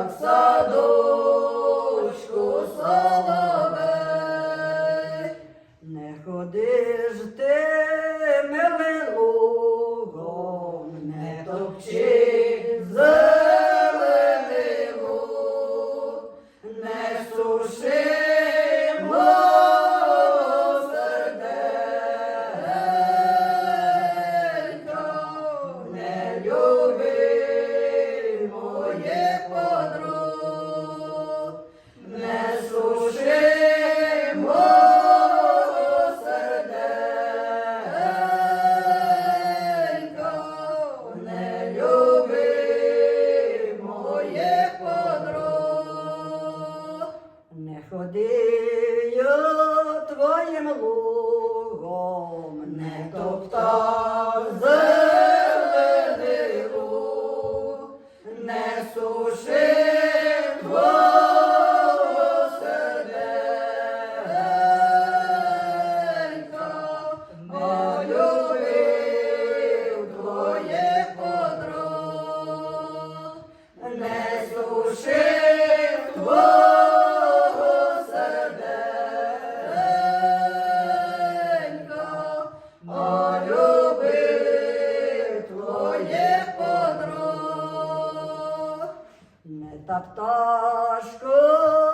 як. Deus. tatlı aşkım.